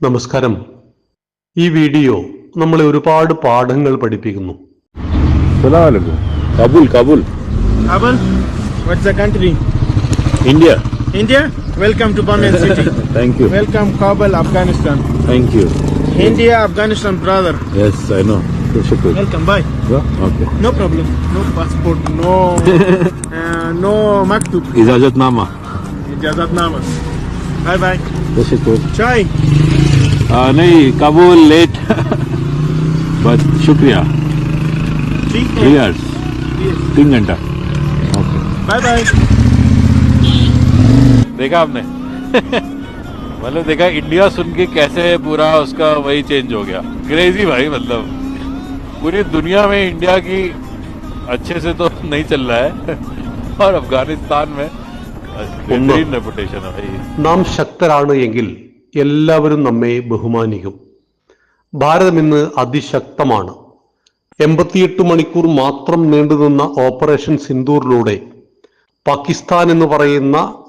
നമസ്കാരം ഈ വീഡിയോ നമ്മളെ ഒരുപാട് പാഠങ്ങൾ പഠിപ്പിക്കുന്നു കബൂൽ കബൂൽ Kabul? What's the country? India India? Welcome to Bombay City. Thank you Welcome Kabul, Afghanistan. Thank you India, Afghanistan, brother. Yes I know ശുക്ർ Welcome, bye. Okay No problem. No passport. No. uh, no maktub. ഇജാജത് നാമ Ijazatnama. Bye bye. ശുക്ർ Chai. नहीं Kabul late but शुक्रिया Tea. Three hours Yes. तीन घंटा okay Bye bye. देखा आपने मतलब देखा इंडिया सुन के कैसे पूरा उसका वही चेंज हो गया क्रेजी भाई मतलब पूरी दुनिया में इंडिया की अच्छे से तो नहीं चल रहा है और अफगानिस्तान में बेहतरीन रेपुटेशन है भाई നാം ശക്തരാണ് എങ്കിൽ എല്ലാവരും നമ്മെ ബഹുമാനിക്കും. ഭാരതം ഇന്ന് അതിശക്തമാണ്. എൺപത്തിയെട്ട് മണിക്കൂർ മാത്രം നീണ്ടുനിന്ന ഓപ്പറേഷൻ സിന്ദൂറിലൂടെ പാകിസ്ഥാൻ എന്ന് പറയുന്ന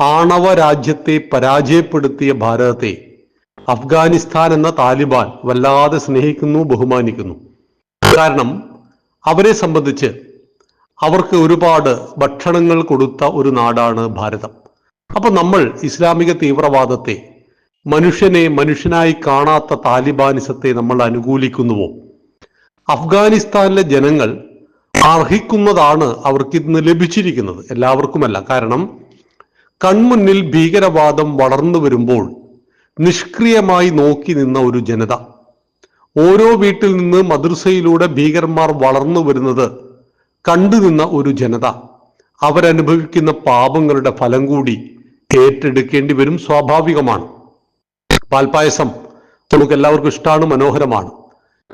ആണവ രാജ്യത്തെ പരാജയപ്പെടുത്തിയ ഭാരതത്തെ അഫ്ഗാനിസ്ഥാൻ എന്ന താലിബാൻ വല്ലാതെ സ്നേഹിക്കുന്നു ബഹുമാനിക്കുന്നു. കാരണം അവരെ സംബന്ധിച്ച് അവർക്ക് ഒരുപാട് ഭക്ഷണങ്ങൾ കൊടുത്ത ഒരു നാടാണ് ഭാരതം. അപ്പൊ നമ്മൾ ഇസ്ലാമിക തീവ്രവാദത്തെ മനുഷ്യനെ മനുഷ്യനായി കാണാത്ത താലിബാനിസത്തെ നമ്മൾ അനുകൂലിക്കുന്നുവോ? അഫ്ഗാനിസ്ഥാനിലെ ജനങ്ങൾ അർഹിക്കുന്നതാണ് അവർക്ക് ഇന്ന് ലഭിച്ചിരിക്കുന്നത്. എല്ലാവർക്കുമല്ല. കാരണം കൺമുന്നിൽ ഭീകരവാദം വളർന്നു വരുമ്പോൾ നിഷ്ക്രിയമായി നോക്കി നിന്ന ഒരു ജനത ഓരോ വീട്ടിൽ നിന്ന് മദ്രസയിലൂടെ ഭീകരന്മാർ വളർന്നു വരുന്നത് കണ്ടു നിന്ന ഒരു ജനത അവരനുഭവിക്കുന്ന പാപങ്ങളുടെ ഫലം കൂടി ഏറ്റെടുക്കേണ്ടി വരും സ്വാഭാവികമാണ്. പാൽപ്പായസം നമുക്ക് എല്ലാവർക്കും ഇഷ്ടമാണ് മനോഹരമാണ്.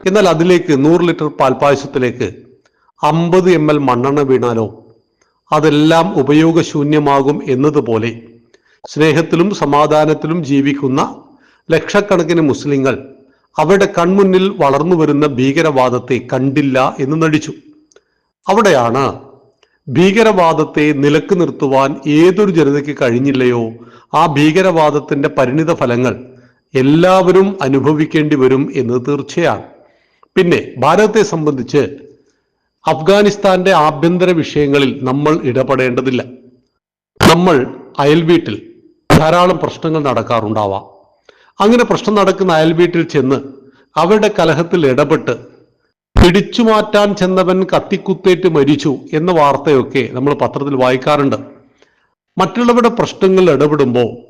എന്നാൽ അതിലേക്ക് നൂറ് ലിറ്റർ പാൽപ്പായസത്തിലേക്ക് അമ്പത് എം എൽ മണ്ണെണ്ണ വീണാലോ? അതെല്ലാം ഉപയോഗശൂന്യമാകും എന്നതുപോലെ സ്നേഹത്തിലും സമാധാനത്തിലും ജീവിക്കുന്ന ലക്ഷക്കണക്കിന് മുസ്ലിങ്ങൾ അവരുടെ കൺമുന്നിൽ വളർന്നു വരുന്ന ഭീകരവാദത്തെ കണ്ടില്ല എന്ന് നടിച്ചു. അവിടെയാണ് ഭീകരവാദത്തെ നിലയ്ക്ക് നിർത്തുവാൻ ഏതൊരു ജനതയ്ക്ക് കഴിഞ്ഞില്ലയോ? ആ ഭീകരവാദത്തിന്റെ പരിണിത ഫലങ്ങൾ എല്ലാവരും അനുഭവിക്കേണ്ടി വരും എന്നത് തീർച്ചയാണ്. പിന്നെ ഭാരതത്തെ സംബന്ധിച്ച് അഫ്ഗാനിസ്ഥാന്റെ ആഭ്യന്തര വിഷയങ്ങളിൽ നമ്മൾ ഇടപെടേണ്ടതില്ല. നമ്മൾ അയൽവീട്ടിൽ ധാരാളം പ്രശ്നങ്ങൾ നടക്കാറുണ്ടാവാം. അങ്ങനെ പ്രശ്നം നടക്കുന്ന അയൽവീട്ടിൽ ചെന്ന് അവരുടെ കലഹത്തിൽ ഇടപെട്ട് പിടിച്ചു മാറ്റാൻ ചെന്നവൻ കത്തിക്കുത്തേറ്റ് മരിച്ചു എന്ന വാർത്തയൊക്കെ നമ്മൾ പത്രത്തിൽ വായിക്കാറുണ്ട്. മറ്റുള്ളവരുടെ പ്രശ്നങ്ങളിൽ ഇടപെടുമ്പോൾ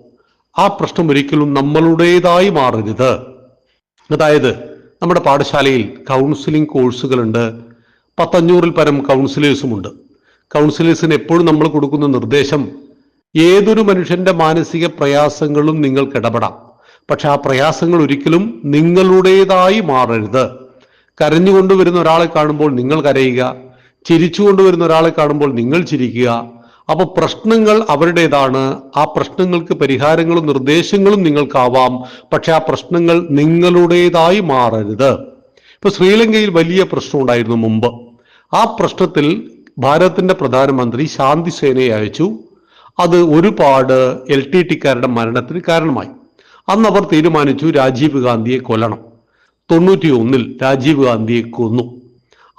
ആ പ്രശ്നം ഒരിക്കലും നമ്മളുടേതായി മാറരുത്. അതായത് നമ്മുടെ പാഠശാലയിൽ കൗൺസിലിംഗ് കോഴ്സുകളുണ്ട് പത്തഞ്ഞൂറിൽ പരം കൗൺസിലേഴ്സുമുണ്ട് കൗൺസിലേഴ്സിന് എപ്പോഴും നമ്മൾ കൊടുക്കുന്ന നിർദ്ദേശം ഏതൊരു മനുഷ്യന്റെ മാനസിക പ്രയാസങ്ങളും നിങ്ങൾക്ക് ഇടപെടാം. പക്ഷെ ആ പ്രയാസങ്ങൾ ഒരിക്കലും നിങ്ങളുടേതായി മാറരുത്. കരഞ്ഞുകൊണ്ടുവരുന്ന ഒരാളെ കാണുമ്പോൾ നിങ്ങൾ കരയുക ചിരിച്ചുകൊണ്ടുവരുന്ന ഒരാളെ കാണുമ്പോൾ നിങ്ങൾ ചിരിക്കുക അപ്പൊ പ്രശ്നങ്ങൾ അവരുടേതാണ്. ആ പ്രശ്നങ്ങൾക്ക് പരിഹാരങ്ങളും നിർദ്ദേശങ്ങളും നിങ്ങൾക്കാവാം. പക്ഷെ ആ പ്രശ്നങ്ങൾ നിങ്ങളുടേതായി മാറരുത്. ഇപ്പൊ ശ്രീലങ്കയിൽ വലിയ പ്രശ്നം ഉണ്ടായിരുന്നു മുമ്പ്. ആ പ്രശ്നത്തിൽ ഭാരതത്തിന്റെ പ്രധാനമന്ത്രി ശാന്തി സേനയെ അയച്ചു. അത് ഒരുപാട് എൽ ടി ടിക്കാരുടെ മരണത്തിന് കാരണമായി. അന്ന് അവർ തീരുമാനിച്ചു രാജീവ് ഗാന്ധിയെ കൊല്ലണം. തൊണ്ണൂറ്റി ഒന്നിൽ രാജീവ് ഗാന്ധിയെ കൊന്നു.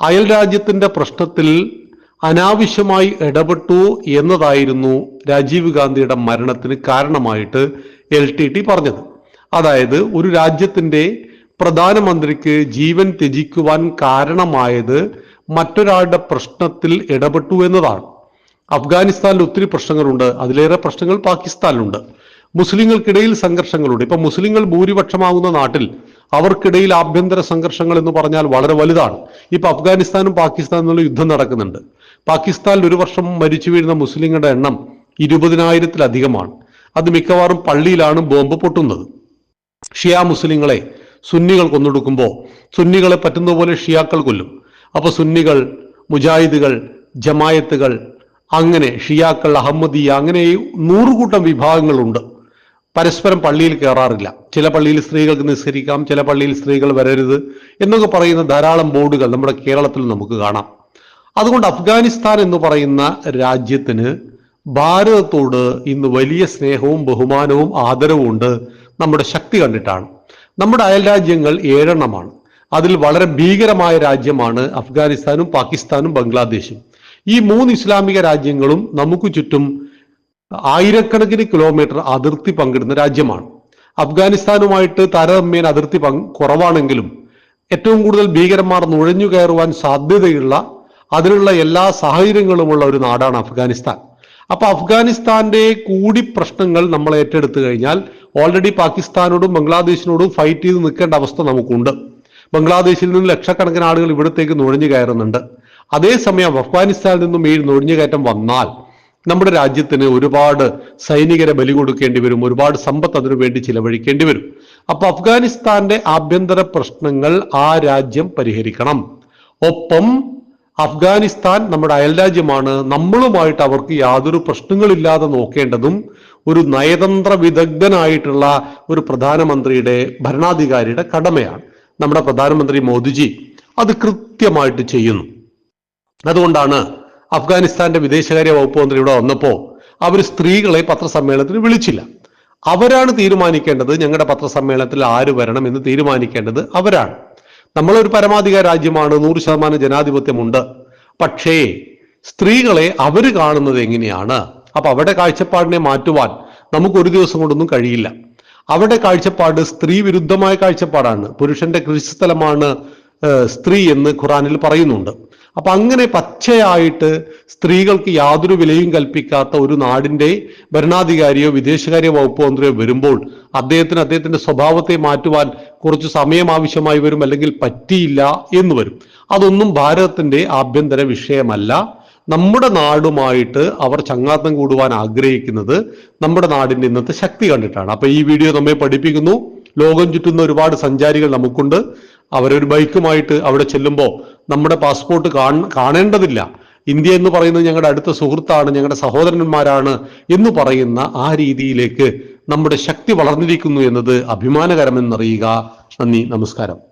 അയൽ രാജ്യത്തിന്റെ പ്രശ്നത്തിൽ അനാവശ്യമായി ഇടപെട്ടു എന്നതായിരുന്നു രാജീവ് ഗാന്ധിയുടെ മരണത്തിന് കാരണമായിട്ട് എൽ ടി ടി പറഞ്ഞത്. അതായത് ഒരു രാജ്യത്തിന്റെ പ്രധാനമന്ത്രിക്ക് ജീവൻ ത്യജിക്കുവാൻ കാരണമായത് മറ്റൊരാളുടെ പ്രശ്നത്തിൽ ഇടപെട്ടു എന്നതാണ്. അഫ്ഗാനിസ്ഥാനിൽ ഒത്തിരി പ്രശ്നങ്ങളുണ്ട്. അതിലേറെ പ്രശ്നങ്ങൾ പാകിസ്ഥാനിലുണ്ട്. മുസ്ലിങ്ങൾക്കിടയിൽ സംഘർഷങ്ങളുണ്ട്. ഇപ്പൊ മുസ്ലിങ്ങൾ ഭൂരിപക്ഷമാകുന്ന നാട്ടിൽ അവർക്കിടയിൽ ആഭ്യന്തര സംഘർഷങ്ങൾ എന്ന് പറഞ്ഞാൽ വളരെ വലുതാണ്. ഇപ്പൊ അഫ്ഗാനിസ്ഥാനും പാകിസ്ഥാനും തമ്മിൽ യുദ്ധം നടക്കുന്നുണ്ട്. പാകിസ്ഥാനിൽ ഒരു വർഷം മരിച്ചു വീഴുന്ന മുസ്ലിങ്ങളുടെ എണ്ണം ഇരുപതിനായിരത്തിലധികമാണ്. അത് മിക്കവാറും പള്ളിയിലാണ് ബോംബ് പൊട്ടുന്നത്. ഷിയ മുസ്ലിങ്ങളെ സുന്നികൾ കൊന്നൊടുക്കുമ്പോൾ സുന്നികളെ പറ്റുന്ന പോലെ ഷിയാക്കൾ കൊല്ലും. അപ്പൊ സുന്നികൾ മുജാഹിദുകൾ ജമായത്തുകൾ അങ്ങനെ ഷിയാക്കൾ അഹമ്മദിയ അങ്ങനെ നൂറുകൂട്ടം വിഭാഗങ്ങളുണ്ട്. പരസ്പരം പള്ളിയിൽ കയറാറില്ല ചില പള്ളിയിൽ സ്ത്രീകൾക്ക് നിസ്കരിക്കാം ചില പള്ളിയിൽ സ്ത്രീകൾ വരരുത് എന്നൊക്കെ പറയുന്ന ധാരാളം ബോർഡുകൾ നമ്മുടെ കേരളത്തിൽ നമുക്ക് കാണാം. അതുകൊണ്ട് അഫ്ഗാനിസ്ഥാൻ എന്ന് പറയുന്ന രാജ്യത്തിന് ഭാരതത്തോട് ഇന്ന് വലിയ സ്നേഹവും ബഹുമാനവും ആദരവും ഉണ്ട് നമ്മുടെ ശക്തി കണ്ടിട്ടാണ്. നമ്മുടെ അയൽ രാജ്യങ്ങൾ ഏഴെണ്ണമാണ്. അതിൽ വളരെ ഭീകരമായ രാജ്യമാണ് അഫ്ഗാനിസ്ഥാനും പാകിസ്ഥാനും ബംഗ്ലാദേശും. ഈ മൂന്ന് ഇസ്ലാമിക രാജ്യങ്ങളും നമുക്ക് ചുറ്റും ആയിരക്കണക്കിന് കിലോമീറ്റർ അതിർത്തി പങ്കിടുന്ന രാജ്യമാണ്. അഫ്ഗാനിസ്ഥാനുമായിട്ട് താരതമ്യേന അതിർത്തി കുറവാണെങ്കിലും ഏറ്റവും കൂടുതൽ ഭീകരന്മാർ നുഴഞ്ഞു കയറുവാൻ സാധ്യതയുള്ള അതിനുള്ള എല്ലാ സാഹചര്യങ്ങളുമുള്ള ഒരു നാടാണ് അഫ്ഗാനിസ്ഥാൻ. അപ്പൊ അഫ്ഗാനിസ്ഥാന്റെ കൂടി പ്രശ്നങ്ങൾ നമ്മൾ ഏറ്റെടുത്തു കഴിഞ്ഞാൽ ഓൾറെഡി പാകിസ്ഥാനോടും ബംഗ്ലാദേശിനോടും ഫൈറ്റ് ചെയ്ത് നിൽക്കേണ്ട അവസ്ഥ നമുക്കുണ്ട്. ബംഗ്ലാദേശിൽ നിന്ന് ലക്ഷക്കണക്കിന് ആളുകൾ ഇവിടത്തേക്ക് നുഴഞ്ഞു കയറുന്നുണ്ട്. അതേസമയം അഫ്ഗാനിസ്ഥാനിൽ നിന്നും ഈ നുഴഞ്ഞുകയറ്റം വന്നാൽ നമ്മുടെ രാജ്യത്തിന് ഒരുപാട് സൈനികരെ ബലി കൊടുക്കേണ്ടി വരും ഒരുപാട് സമ്പത്ത് അതിനു വേണ്ടി ചിലവഴിക്കേണ്ടി വരും. അപ്പൊ അഫ്ഗാനിസ്ഥാന്റെ ആഭ്യന്തര പ്രശ്നങ്ങൾ ആ രാജ്യം പരിഹരിക്കണം. ഒപ്പം അഫ്ഗാനിസ്ഥാൻ നമ്മുടെ അയൽരാജ്യമാണ്. നമ്മളുമായിട്ട് അവർക്ക് യാതൊരു പ്രശ്നങ്ങളില്ലാതെ നോക്കേണ്ടതും ഒരു നയതന്ത്ര വിദഗ്ധനായിട്ടുള്ള ഒരു പ്രധാനമന്ത്രിയുടെ ഭരണാധികാരിയുടെ കടമയാണ് നമ്മുടെ പ്രധാനമന്ത്രി മോദിജി. അത് കൃത്യമായിട്ട് ചെയ്യുന്നു. അതുകൊണ്ടാണ് അഫ്ഗാനിസ്ഥാന്റെ വിദേശകാര്യ വകുപ്പ് മന്ത്രി ഇവിടെ വന്നപ്പോ അവർ സ്ത്രീകളെ പത്രസമ്മേളനത്തിന് വിളിച്ചില്ല. അവരാണ് തീരുമാനിക്കേണ്ടത് ഞങ്ങളുടെ പത്രസമ്മേളനത്തിൽ ആര് വരണം എന്ന് തീരുമാനിക്കേണ്ടത് അവരാണ്. നമ്മളൊരു പരമാധികാര രാജ്യമാണ് നൂറ് ശതമാനം ജനാധിപത്യമുണ്ട്. പക്ഷേ സ്ത്രീകളെ അവർ കാണുന്നത് എങ്ങനെയാണ്? അപ്പൊ അവരുടെ കാഴ്ചപ്പാടിനെ മാറ്റുവാൻ നമുക്ക് ഒരു ദിവസം കൊണ്ടൊന്നും കഴിയില്ല. അവരുടെ കാഴ്ചപ്പാട് സ്ത്രീ വിരുദ്ധമായ കാഴ്ചപ്പാടാണ്. പുരുഷന്റെ കൃഷിസ്ഥലമാണ് സ്ഥലമാണ് സ്ത്രീ എന്ന് ഖുറാനിൽ പറയുന്നുണ്ട്. അപ്പൊ അങ്ങനെ പച്ചയായിട്ട് സ്ത്രീകൾക്ക് യാതൊരു വിലയും കൽപ്പിക്കാത്ത ഒരു നാടിന്റെ ഭരണാധികാരിയോ വിദേശകാര്യ വകുപ്പ് മന്ത്രിയോ വരുമ്പോൾ അദ്ദേഹത്തിന് അദ്ദേഹത്തിന്റെ സ്വഭാവത്തെ മാറ്റുവാൻ കുറച്ച് സമയം ആവശ്യമായി വരും അല്ലെങ്കിൽ പറ്റിയില്ല എന്ന് വരും. അതൊന്നും ഭാരതത്തിന്റെ ആഭ്യന്തര വിഷയമല്ല. നമ്മുടെ നാടുമായിട്ട് അവർ ചങ്ങാത്തം കൂടുവാൻ ആഗ്രഹിക്കുന്നത് നമ്മുടെ നാടിന്റെ ഇന്നത്തെ ശക്തി കണ്ടിട്ടാണ്. അപ്പൊ ഈ വീഡിയോ നമ്മെ പഠിപ്പിക്കുന്നു. ലോകം ചുറ്റുന്ന ഒരുപാട് സഞ്ചാരികൾ നമുക്കുണ്ട്. അവരൊരു ബൈക്കുമായിട്ട് അവിടെ ചെല്ലുമ്പോൾ നമ്മുടെ പാസ്പോർട്ട് കാണ കാണേണ്ടതില്ല. ഇന്ത്യ എന്ന് പറയുന്നത് ഞങ്ങളുടെ അടുത്ത സുഹൃത്താണ് ഞങ്ങളുടെ സഹോദരന്മാരാണ് എന്ന് പറയുന്ന ആ രീതിയിലേക്ക് നമ്മുടെ ശക്തി വളർന്നിരിക്കുന്നു എന്നത് അഭിമാനകരമെന്നറിയുക. നന്ദി നമസ്കാരം.